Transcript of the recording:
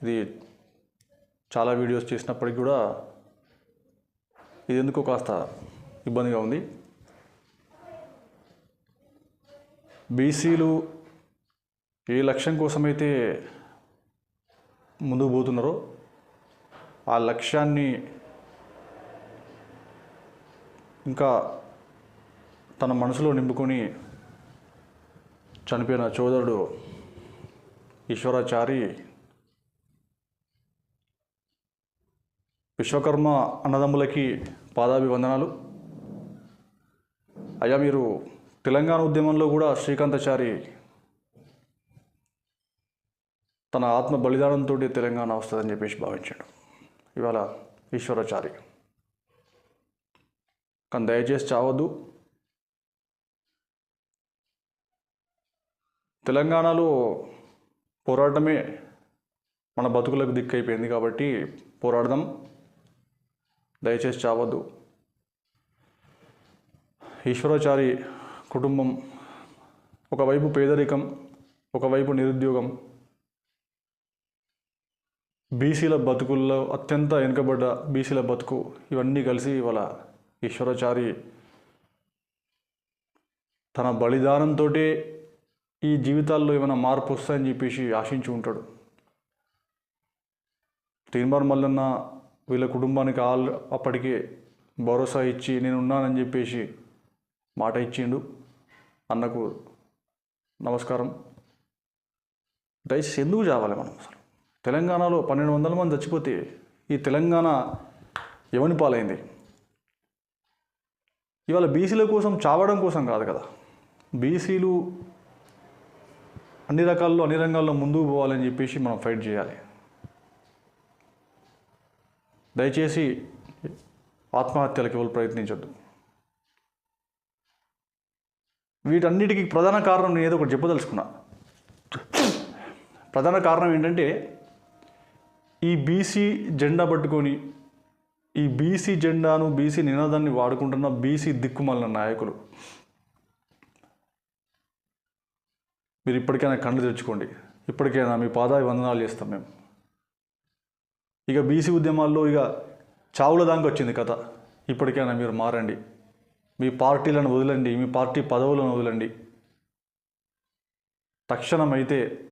ఇది చాలా వీడియోస్ చేసినప్పటికి కూడా ఇది ఎందుకో కాస్త ఇబ్బందిగా ఉంది. బీసీలు ఏ లక్ష్యం కోసమైతే ముందుకు పోతున్నారో ఆ లక్ష్యాన్ని ఇంకా తన మనసులో నింపుకొని చనిపోయిన సోదరుడు ఈశ్వరాచారి విశ్వకర్మ అన్నదమ్ములకి పాదాభివందనాలు. అయ్యా మీరు తెలంగాణ ఉద్యమంలో కూడా శ్రీకాంతాచారి తన ఆత్మ బలిదానంతో తెలంగాణ వస్తుందని చెప్పేసి భావించాడు. ఇవాళ ఈశ్వరాచారి. కానీ దయచేసి చావద్దు. తెలంగాణలో పోరాటమే మన బతుకులకు దిక్కైపోయింది కాబట్టి పోరాడదాం. దయచేసి చావద్దు. ఈశ్వరాచారి కుటుంబం ఒకవైపు పేదరికం ఒకవైపు నిరుద్యోగం. బీసీల బతుకుల్లో అత్యంత వెనుకబడ్డ బీసీల బతుకు ఇవన్నీ కలిసి ఇవాళ ఈశ్వరాచారి తన బలిదానంతో ఈ జీవితాల్లో ఏమైనా మార్పు వస్తాయని చెప్పేసి ఆశించి ఉంటాడు. తీన్మార్ మల్లన్న వీళ్ళ కుటుంబానికి ఆల్ అప్పటికే భరోసా ఇచ్చి నేను ఉన్నానని చెప్పేసి మాట ఇచ్చిండు. అన్నకు నమస్కారం. దయచేసి ఎందుకు చావాలి మనం అసలు? తెలంగాణలో పన్నెండు వందల మంది చచ్చిపోతే ఈ తెలంగాణ ఎవని పాలైంది? ఇవాళ బీసీల కోసం చావడం కోసం కాదు కదా. బీసీలు అన్ని రకాల్లో అన్ని రంగాల్లో ముందుకు పోవాలని చెప్పేసి మనం ఫైట్ చేయాలి. దయచేసి ఆత్మహత్యలకు ఎవరు ప్రయత్నించొద్దు. వీటన్నిటికీ ప్రధాన కారణం నేను ఏదో ఒకటి చెప్పదలుచుకున్నా. ప్రధాన కారణం ఏంటంటే ఈ బీసీ జెండా పట్టుకొని ఈ బీసీ జెండాను బీసీ నినాదాన్ని వాడుకుంటున్న బీసీ దిక్కుమాలిన నాయకులు. మీరు ఇప్పటికైనా కళ్ళు తెచ్చుకోండి ఇప్పటికైనా మీ పాదావి వందనాలు చేస్తాం మేము. ఇక బీసీ ఉద్యమాల్లో ఇక చావుల దాకా వచ్చింది కథ. ఇప్పటికైనా మీరు మారండి. మీ పార్టీలను వదలండి. మీ పార్టీ పదవులను వదలండి. తక్షణమైతే